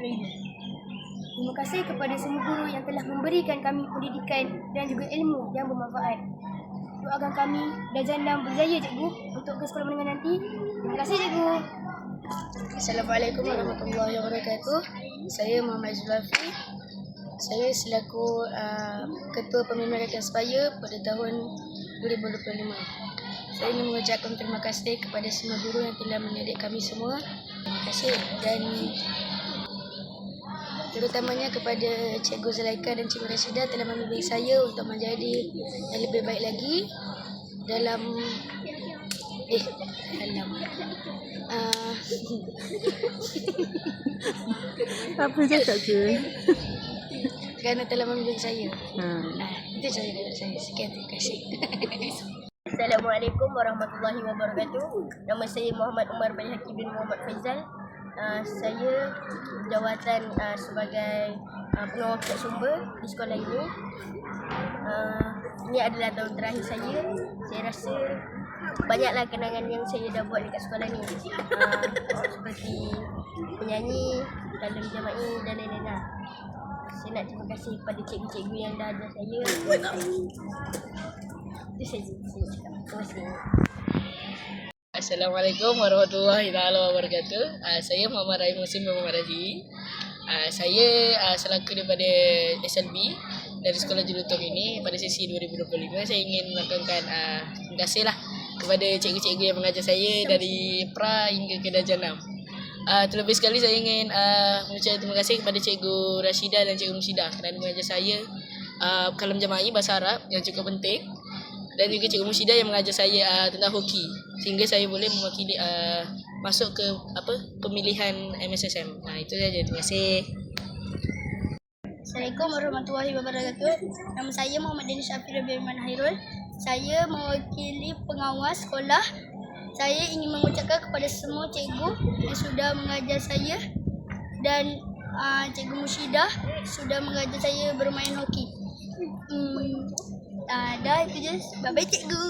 2025. Terima kasih kepada semua guru yang telah memberikan kami pendidikan dan juga ilmu yang bermanfaat. Doakan kami darjah 6 berjaya cikgu untuk ke sekolah menengah nanti. Terima kasih cikgu. Assalamualaikum warahmatullahi wabarakatuh. Saya Muhammad Zulfi. Saya selaku uh, Ketua Pemimpin Rakyat Sebaya pada tahun 2025. Saya ingin mengucapkan terima kasih kepada semua guru yang telah mendidik kami semua. Terima kasih dan terutamanya kepada Cikgu Zulaika dan Cikgu Rashidah telah membimbing saya untuk menjadi yang lebih baik lagi dalam eh dalam uh, Apa cakap tu? kerana telah membimbing saya. Ha. Ah, itu saja dari saya. Sekian terima kasih. Assalamualaikum warahmatullahi wabarakatuh. Nama saya Muhammad Umar bin Hakim bin Muhammad Faizal. Uh, saya jawatan uh, sebagai uh, pengawal pusat sumber di sekolah ini. Uh, ini adalah tahun terakhir saya. Saya rasa banyaklah kenangan yang saya dah buat dekat sekolah ni. Uh, seperti menyanyi dalam jama'i dan lain-lain lah. Saya nak terima kasih kepada cikgu-cikgu yang dah ajar saya. Itu saja saya cakap. Terima kasih. Assalamualaikum warahmatullahi wabarakatuh. Uh, saya Muhammad Rahim Muslim bin Muhammad Razi. Uh, saya uh, selaku daripada SLB dari Sekolah Jurutom ini pada sesi 2025 saya ingin melakukan uh, terima kasih lah kepada cikgu-cikgu yang mengajar saya dari pra hingga ke darjah 6. Uh, terlebih sekali saya ingin uh, mengucapkan terima kasih kepada Cikgu Rashida dan Cikgu Musida kerana mengajar saya uh, kalam jama'i bahasa Arab yang cukup penting dan juga Cikgu Musida yang mengajar saya uh, tentang hoki sehingga saya boleh mewakili uh, masuk ke apa pemilihan MSSM. Nah itu saja. Terima kasih. Assalamualaikum warahmatullahi wabarakatuh. Nama saya Muhammad Denis Syafir Rahman Hairul. Saya mewakili pengawas sekolah. Saya ingin mengucapkan kepada semua cikgu yang sudah mengajar saya dan uh, cikgu Musyidah sudah mengajar saya bermain hoki. Uh, dah itu je. Bye-bye cikgu.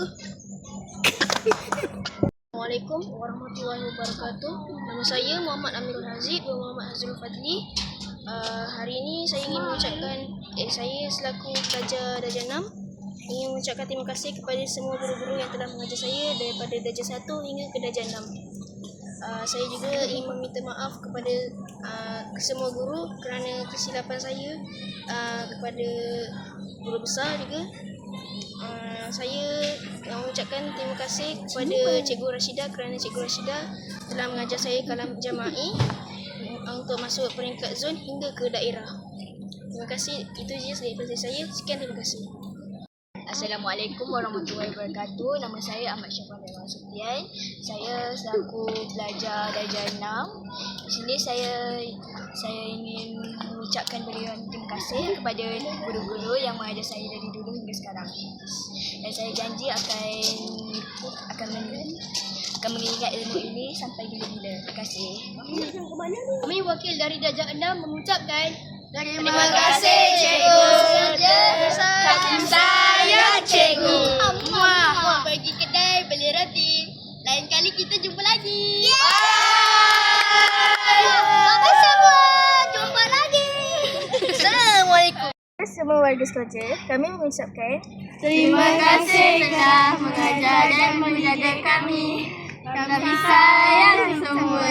Assalamualaikum warahmatullahi wabarakatuh. Nama saya Muhammad Amirul Hazid dan Muhammad Azrul Fadli. Uh, hari ini saya ingin mengucapkan eh, saya selaku pelajar darjah 6 ingin mengucapkan terima kasih kepada semua guru-guru yang telah mengajar saya daripada darjah 1 hingga ke darjah 6. Uh, saya juga ingin meminta maaf kepada uh, semua guru kerana kesilapan saya uh, kepada guru besar juga. Uh, saya nak mengucapkan terima kasih kepada Cikgu Rashidah kerana Cikgu Rashidah telah mengajar saya kalam jama'i untuk masuk peringkat zon hingga ke daerah. Terima kasih. Itu je daripada saya. Sekian terima kasih. Assalamualaikum warahmatullahi wabarakatuh. Nama saya Ahmad Syafan Dewan Sufian. Saya selaku pelajar darjah 6. Di sini saya saya ingin mengucapkan berikan terima kasih kepada guru-guru yang mengajar saya dari hingga sekarang. Dan saya janji akan akan men- akan mengingat ilmu ini sampai bila-bila. Terima kasih. Kami wakil dari darjah 6 mengucapkan Terima kasih cikgu. Kasih sayang cikgu. Muah. Pergi kedai beli roti. Lain kali kita jumpa lagi. Bye semua. Jumpa lagi. Assalamualaikum. Semua warga Skoja, kami mengucapkan Terima kasih telah mengajar dan menjaga kami. Kami sayang semua.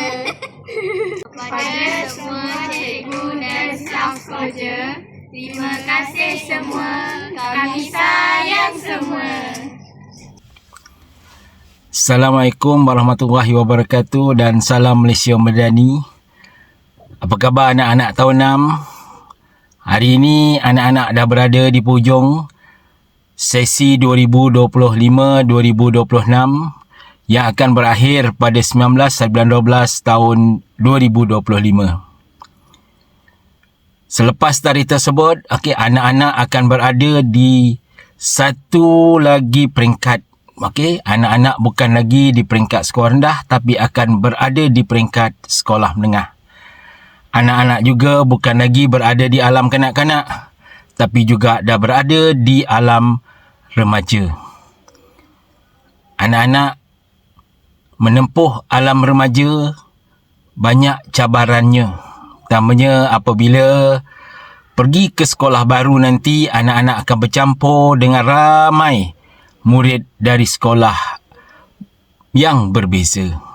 Kepada semua cikgu dan staf sekolah, terima kasih semua. Kami sayang semua. Assalamualaikum warahmatullahi wabarakatuh dan salam Malaysia Medani. Apa khabar anak-anak tahun 6? Hari ini anak-anak dah berada di hujung sesi 2025-2026 yang akan berakhir pada 19 bulan 12 tahun 2025. Selepas tarikh tersebut, okay, anak-anak akan berada di satu lagi peringkat Okey, anak-anak bukan lagi di peringkat sekolah rendah tapi akan berada di peringkat sekolah menengah. Anak-anak juga bukan lagi berada di alam kanak-kanak tapi juga dah berada di alam remaja. Anak-anak menempuh alam remaja banyak cabarannya. Utamanya apabila pergi ke sekolah baru nanti anak-anak akan bercampur dengan ramai murid dari sekolah yang berbeza.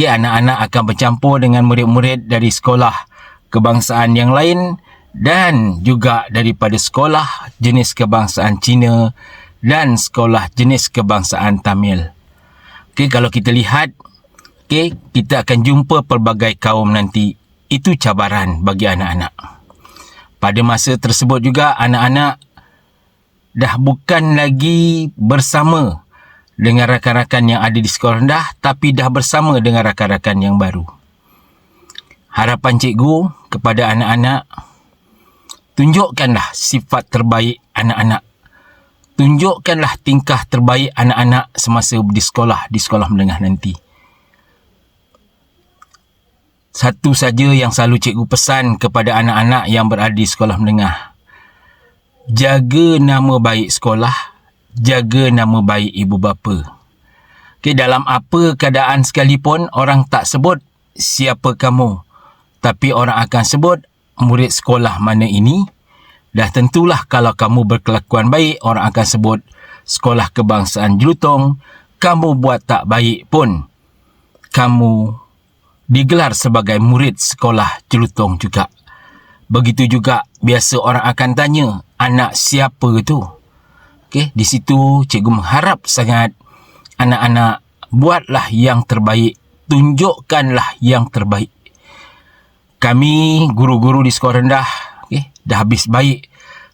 Okay, anak-anak akan bercampur dengan murid-murid dari sekolah kebangsaan yang lain dan juga daripada sekolah jenis kebangsaan Cina dan sekolah jenis kebangsaan Tamil. Okay, kalau kita lihat, okay, kita akan jumpa pelbagai kaum nanti. Itu cabaran bagi anak-anak. Pada masa tersebut juga anak-anak dah bukan lagi bersama dengan rakan-rakan yang ada di sekolah rendah tapi dah bersama dengan rakan-rakan yang baru. Harapan cikgu kepada anak-anak tunjukkanlah sifat terbaik anak-anak. Tunjukkanlah tingkah terbaik anak-anak semasa di sekolah, di sekolah menengah nanti. Satu saja yang selalu cikgu pesan kepada anak-anak yang berada di sekolah menengah jaga nama baik sekolah, jaga nama baik ibu bapa. Okay, dalam apa keadaan sekalipun orang tak sebut siapa kamu. Tapi orang akan sebut murid sekolah mana ini. Dah tentulah kalau kamu berkelakuan baik, orang akan sebut sekolah kebangsaan Jelutong. Kamu buat tak baik pun, kamu digelar sebagai murid sekolah Jelutong juga. Begitu juga biasa orang akan tanya anak siapa tu. Okey, di situ cikgu mengharap sangat anak-anak buatlah yang terbaik, tunjukkanlah yang terbaik. Kami guru-guru di sekolah rendah, okey, dah habis baik.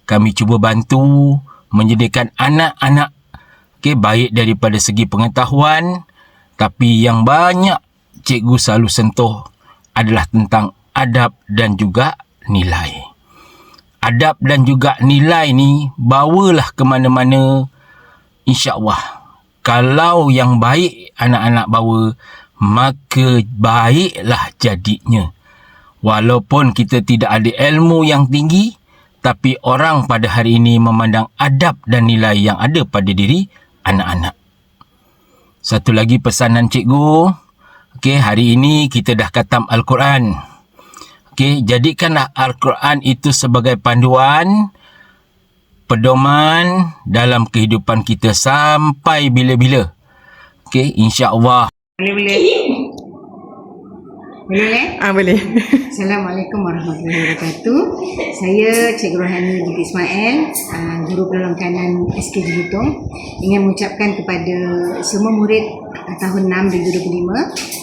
Kami cuba bantu menyediakan anak-anak okey, baik daripada segi pengetahuan tapi yang banyak cikgu selalu sentuh adalah tentang adab dan juga nilai. Adab dan juga nilai ni bawalah ke mana-mana insya-Allah. Kalau yang baik anak-anak bawa, maka baiklah jadinya. Walaupun kita tidak ada ilmu yang tinggi, tapi orang pada hari ini memandang adab dan nilai yang ada pada diri anak-anak. Satu lagi pesanan cikgu. Okey, hari ini kita dah khatam Al-Quran. Okey, jadikanlah Al-Quran itu sebagai panduan pedoman dalam kehidupan kita sampai bila-bila. Okey, insya-Allah. Boleh boleh. Boleh eh? Ah boleh. Assalamualaikum warahmatullahi wabarakatuh. Saya Cikgu Rohani Binti Ismail, uh, Guru Penolong Kanan SK Jelutong. Ingin mengucapkan kepada semua murid uh, tahun 6 2025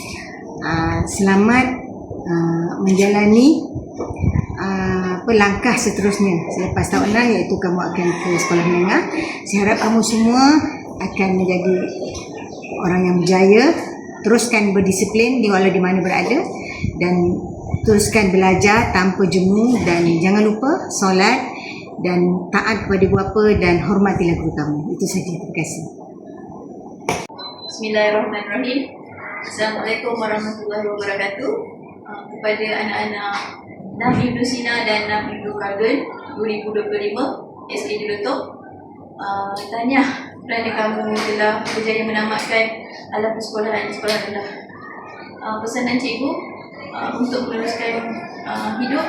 uh, selamat uh, menjalani uh, apa langkah seterusnya selepas tahun 6 iaitu kamu akan ke sekolah menengah. Saya harap kamu semua akan menjadi orang yang berjaya teruskan berdisiplin di walau di mana berada dan teruskan belajar tanpa jemu dan jangan lupa solat dan taat kepada ibu bapa dan hormatilah guru kamu. Itu saja. Terima kasih. Bismillahirrahmanirrahim. Assalamualaikum warahmatullahi wabarakatuh. Kepada anak-anak Nam Ibnu Sina dan Nam Ibnu Khaldun 2025 SK Jelutok. Uh, tanya kerana kamu telah berjaya menamatkan alam persekolahan sekolah rendah. Uh, pesanan cikgu uh, untuk meneruskan uh, hidup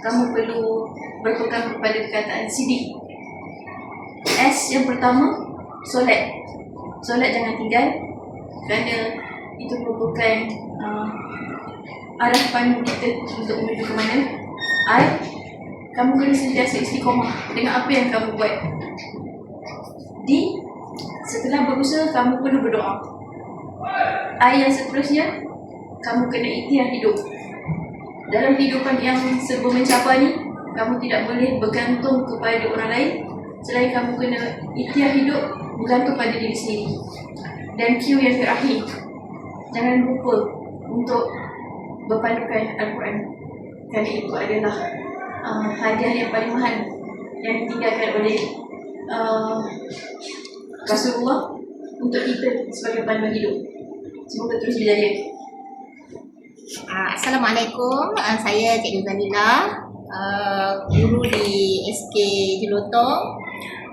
kamu perlu berpegang kepada perkataan sidik. S yang pertama, solat. Solat jangan tinggal kerana itu merupakan uh, arah pandu kita untuk menuju ke mana. I, kamu kena sentiasa istiqomah dengan apa yang kamu buat. D, setelah berusaha kamu perlu berdoa. I yang seterusnya, kamu kena ikhtiar hidup. Dalam kehidupan yang serba mencapai ni, kamu tidak boleh bergantung kepada orang lain selain kamu kena ikhtiar hidup bergantung pada diri sendiri. Dan Q yang terakhir, jangan lupa untuk berpandukan Al-Quran kerana itu adalah uh, hadiah yang paling mahal yang ditinggalkan oleh uh, Rasulullah untuk kita sebagai panduan hidup. Semoga terus berjaya. Uh, Assalamualaikum, uh, saya Cikgu Zanila, uh, guru di SK Jelutong.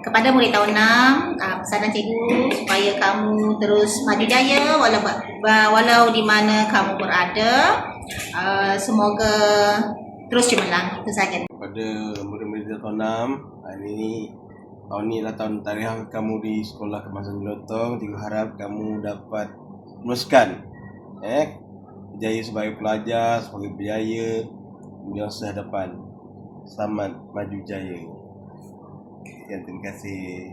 Kepada murid tahun 6, uh, pesanan cikgu supaya kamu terus maju jaya walau, walau di mana kamu berada. Uh, semoga terus cemerlang. Itu saja. kepada murid-murid tahun 6 hari ini tahun ni adalah tahun tarikh kamu di sekolah kemasan Jelotong Cikgu harap kamu dapat meneruskan eh berjaya sebagai pelajar sebagai berjaya di masa depan selamat maju jaya Sekian, terima kasih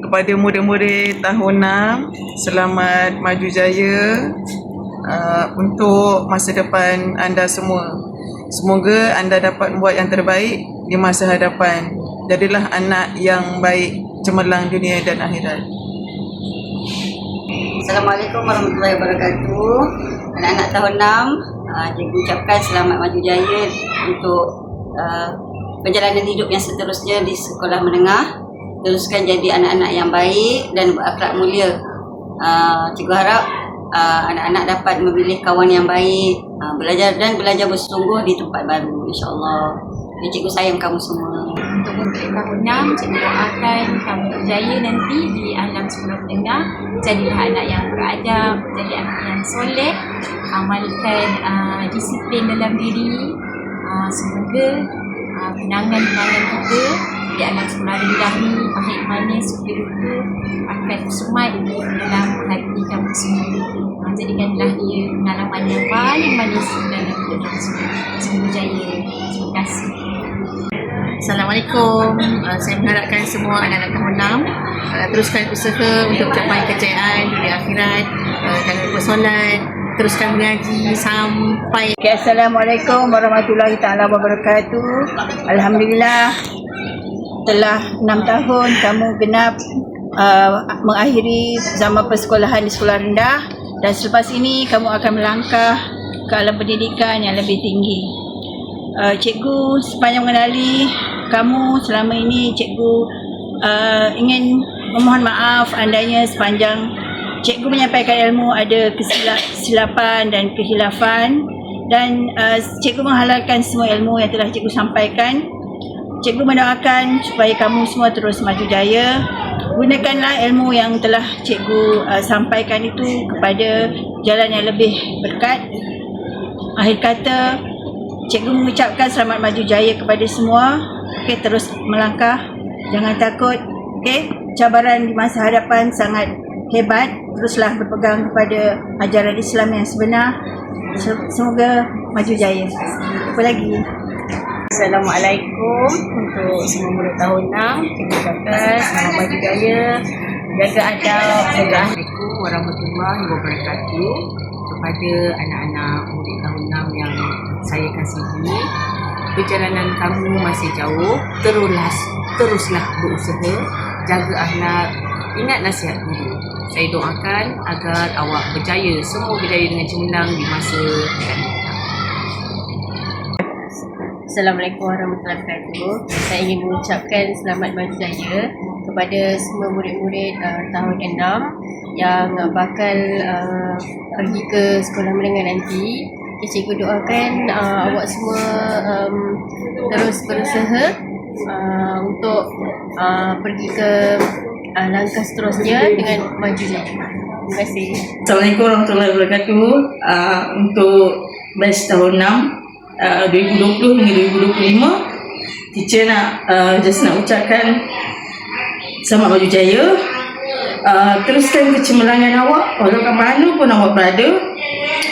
Kepada murid-murid tahun 6, selamat maju jaya uh, untuk masa depan anda semua. Semoga anda dapat membuat yang terbaik di masa hadapan. Jadilah anak yang baik cemerlang dunia dan akhirat. Assalamualaikum warahmatullahi wabarakatuh. Anak-anak tahun 6, uh, cikgu ucapkan selamat maju jaya untuk uh, perjalanan hidup yang seterusnya di sekolah menengah. Teruskan jadi anak-anak yang baik dan berakhlak mulia. Uh, cikgu harap uh, anak-anak dapat memilih kawan yang baik, uh, belajar dan belajar bersungguh di tempat baru insya-Allah. Ya, cikgu sayang kamu semua. untuk murid tahun 6 cikgu doakan kamu berjaya nanti di alam sekolah menengah jadilah anak yang beradab jadi anak yang soleh amalkan uh, disiplin dalam diri uh, semoga uh, kenangan-kenangan kita di alam sekolah rendah ni pahit manis suka duka akan tersemat dalam hati kamu semua uh, jadikanlah dia pengalaman yang paling manis dalam hidup kamu semua semoga jaya. Terima kasih. Assalamualaikum. Uh, saya mengharapkan semua anak-anak tahun 6 uh, teruskan usaha untuk capai kejayaan di akhirat. Uh, jangan lupa solat, teruskan mengaji sampai Okay, Assalamualaikum warahmatullahi taala wabarakatuh. Alhamdulillah telah 6 tahun kamu genap uh, mengakhiri zaman persekolahan di sekolah rendah dan selepas ini kamu akan melangkah ke alam pendidikan yang lebih tinggi. Uh, cikgu sepanjang mengenali kamu selama ini cikgu uh, ingin memohon maaf andainya sepanjang cikgu menyampaikan ilmu ada kesilapan dan kehilafan dan uh, cikgu menghalalkan semua ilmu yang telah cikgu sampaikan. Cikgu mendoakan supaya kamu semua terus maju jaya. Gunakanlah ilmu yang telah cikgu uh, sampaikan itu kepada jalan yang lebih berkat. Akhir kata, cikgu mengucapkan selamat maju jaya kepada semua. okey terus melangkah jangan takut okey cabaran di masa hadapan sangat hebat teruslah berpegang kepada ajaran Islam yang sebenar. Se- semoga maju jaya. Apa lagi? Assalamualaikum untuk semua murid tahun 6. Kita ucapkan selamat maju jaya, jaga adab, Assalamualaikum warahmatullahi wabarakatuh. Kepada anak-anak murid tahun 6 yang saya kasihi. Perjalanan kamu masih jauh, teruslah teruslah berusaha, jaga akhlak, ingat nasihat guru. Saya doakan agar awak berjaya, semua berjaya dengan cemerlang di masa datang. Assalamualaikum warahmatullahi wabarakatuh. Saya ingin mengucapkan selamat maju jaya kepada semua murid-murid uh, tahun 6 yang bakal uh, pergi ke sekolah menengah nanti. Okay, cikgu doakan uh, awak semua um, terus berusaha uh, untuk uh, pergi ke uh, langkah seterusnya dengan maju jaya. Terima kasih. Assalamualaikum warahmatullahi wabarakatuh. Uh, untuk batch tahun 6 uh, 2020 hingga 2025 teacher nak uh, just nak ucapkan selamat maju jaya. Uh, teruskan kecemerlangan awak walau kat mana pun awak berada.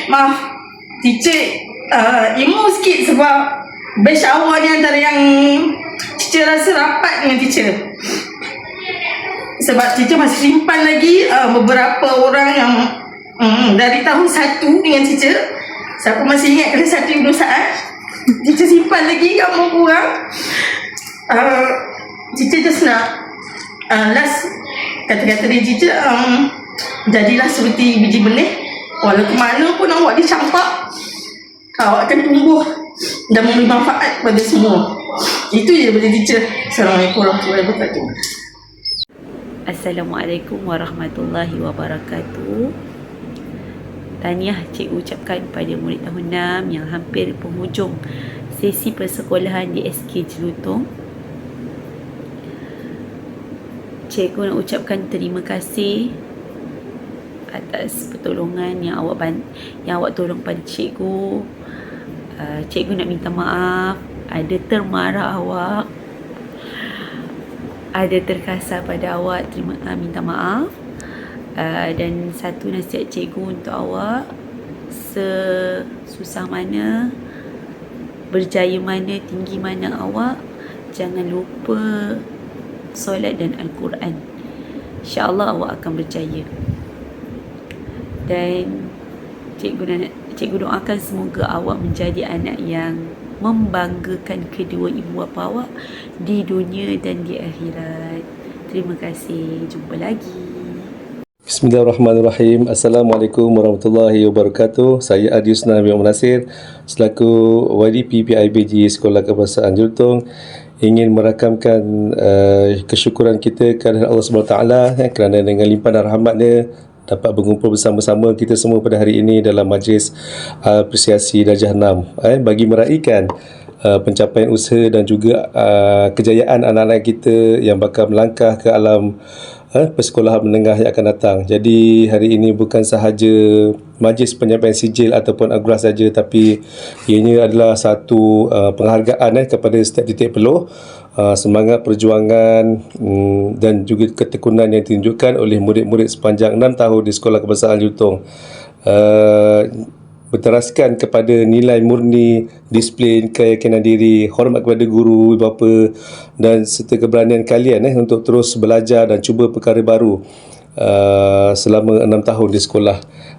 Maaf, teacher uh, emo sikit sebab batch awal ni antara yang teacher rasa rapat dengan teacher sebab teacher masih simpan lagi uh, beberapa orang yang um, dari tahun satu dengan teacher. Siapa masih ingat kelas satu Ibnu Sa'ad? Teacher simpan lagi kamu kurang uh, teacher just nak uh, last kata-kata dia teacher um, jadilah seperti biji benih. Walau ke mana pun awak dicampak awak akan tumbuh dan memberi manfaat kepada semua. Itu je daripada teacher. Assalamualaikum warahmatullahi wabarakatuh Assalamualaikum warahmatullahi wabarakatuh. Tahniah cikgu ucapkan pada murid tahun 6 yang hampir penghujung sesi persekolahan di SK Jelutong. Cikgu nak ucapkan terima kasih atas pertolongan yang awak ban- yang awak tolong pada cikgu. Uh, cikgu nak minta maaf ada termarah awak ada terkasar pada awak terima uh, minta maaf. Uh, dan satu nasihat cikgu untuk awak. Sesusah mana berjaya mana tinggi mana awak jangan lupa solat dan al-Quran. Insyaallah awak akan berjaya. Dan cikgu dan cikgu doakan semoga awak menjadi anak yang membanggakan kedua ibu bapa awak di dunia dan di akhirat. Terima kasih. Jumpa lagi. Bismillahirrahmanirrahim. Assalamualaikum warahmatullahi wabarakatuh. Saya Adi Usna bin Nasir selaku YDP PIBG Sekolah Kebahasaan Jelutong ingin merakamkan uh, kesyukuran kita kepada Allah SWT eh, kerana dengan limpahan rahmatnya dapat berkumpul bersama-sama kita semua pada hari ini dalam majlis uh, apresiasi Darjah 6 eh, bagi meraihkan uh, pencapaian usaha dan juga uh, kejayaan anak-anak kita yang bakal melangkah ke alam uh, persekolahan menengah yang akan datang. Jadi hari ini bukan sahaja majlis penyampaian sijil ataupun agra saja tapi ianya adalah satu uh, penghargaan eh, kepada setiap titik peluh uh, semangat perjuangan um, dan juga ketekunan yang ditunjukkan oleh murid-murid sepanjang 6 tahun di Sekolah Kebangsaan Jutong. Uh, berteraskan kepada nilai murni, disiplin, keyakinan diri, hormat kepada guru, ibu bapa dan serta keberanian kalian eh untuk terus belajar dan cuba perkara baru uh, selama 6 tahun di sekolah.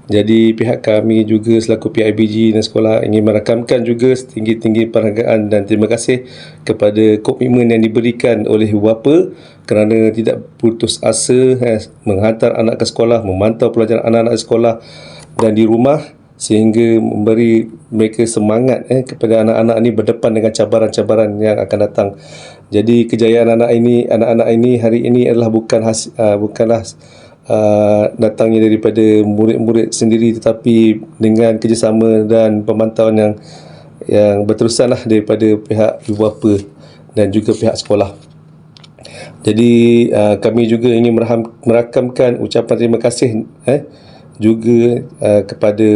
Jadi pihak kami juga selaku PIBG dan sekolah ingin merakamkan juga setinggi-tinggi penghargaan dan terima kasih kepada komitmen yang diberikan oleh bapa kerana tidak putus asa eh, menghantar anak ke sekolah, memantau pelajaran anak-anak di sekolah dan di rumah sehingga memberi mereka semangat eh, kepada anak-anak ini berdepan dengan cabaran-cabaran yang akan datang. Jadi kejayaan anak ini anak-anak ini hari ini adalah bukan has, uh, bukanlah uh, datangnya daripada murid-murid sendiri tetapi dengan kerjasama dan pemantauan yang yang berterusanlah daripada pihak ibu bapa dan juga pihak sekolah. Jadi uh, kami juga ingin meraham, merakamkan ucapan terima kasih eh juga uh, kepada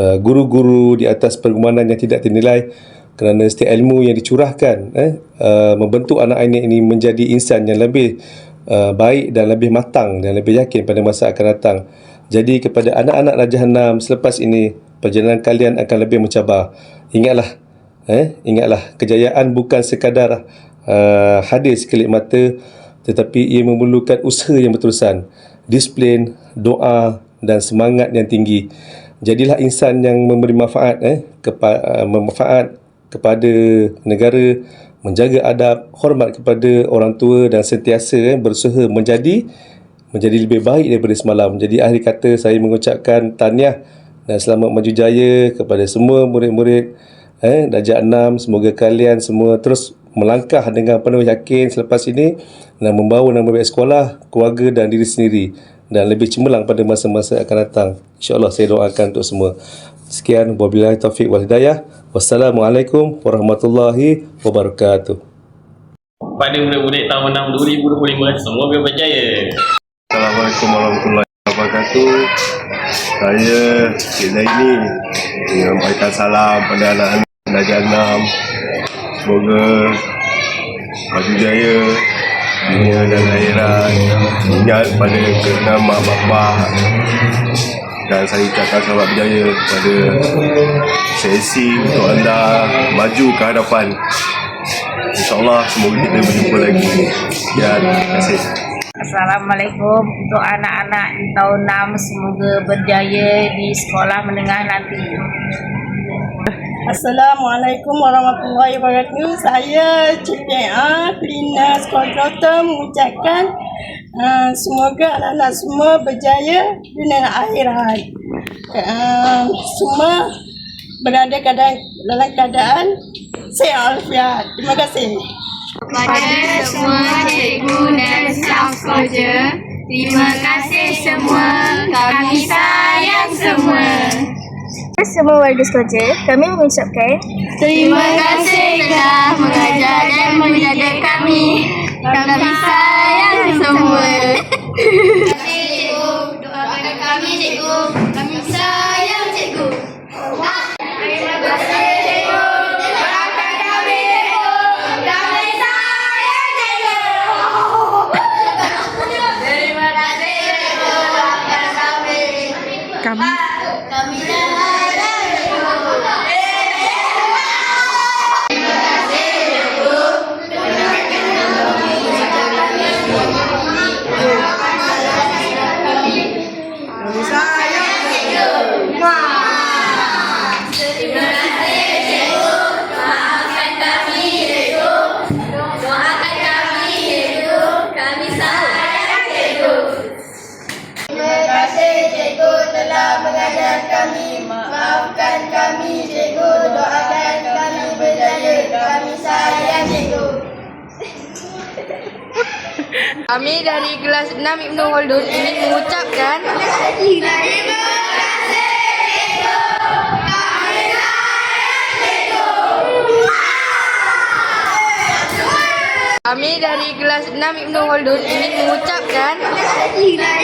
uh, guru-guru di atas pergemanan yang tidak ternilai kerana setiap ilmu yang dicurahkan eh, uh, membentuk anak ini ini menjadi insan yang lebih uh, baik dan lebih matang dan lebih yakin pada masa akan datang. Jadi kepada anak-anak Raja Hanam selepas ini perjalanan kalian akan lebih mencabar. Ingatlah eh ingatlah kejayaan bukan sekadar uh, hadir sekelip mata tetapi ia memerlukan usaha yang berterusan, disiplin, doa dan semangat yang tinggi. Jadilah insan yang memberi manfaat eh kepa, uh, manfaat kepada negara, menjaga adab, hormat kepada orang tua dan sentiasa eh, berusaha menjadi menjadi lebih baik daripada semalam. Jadi akhir kata saya mengucapkan tahniah dan selamat maju jaya kepada semua murid-murid eh darjah 6 semoga kalian semua terus melangkah dengan penuh yakin selepas ini dan membawa nama baik sekolah, keluarga dan diri sendiri dan lebih cemerlang pada masa-masa akan datang. InsyaAllah saya doakan untuk semua. Sekian, wabillahi taufiq wal hidayah. Wassalamualaikum warahmatullahi wabarakatuh. Pada murid-murid tahun 6 2025 semua biar berjaya. Assalamualaikum warahmatullahi wabarakatuh. Saya Cik Zaini ingin memberikan salam pada anak-anak Darjah 6. Semoga maju jaya dunia dan akhirat. Ingat pada keenam mak bapak dan saya ucapkan selamat berjaya kepada sesi untuk anda maju ke hadapan. InsyaAllah semoga kita berjumpa lagi. Ya, terima kasih. Assalamualaikum untuk anak-anak di tahun 6 semoga berjaya di sekolah menengah nanti. Assalamualaikum warahmatullahi wabarakatuh. Saya Cik A, Pelina Sekolah mengucapkan uh, semoga anak-anak semua berjaya dunia akhirat. Uh, semua berada keadaan, dalam keadaan sehat walafiat. Terima kasih. Kepada semua cikgu dan staf kerja, terima kasih semua. Kami sayang semua. Semua warga sekolah, kami mengucapkan Terima kasih telah mengajar dan menjaga kami. Kami sayang semua. Terima kasih cikgu. Doakan kami cikgu. Kami dari kelas 6 Ibnu Khaldun ingin mengucapkan Terima kasih. Kami dari kelas 6 Ibnu Khaldun ingin mengucapkan Terima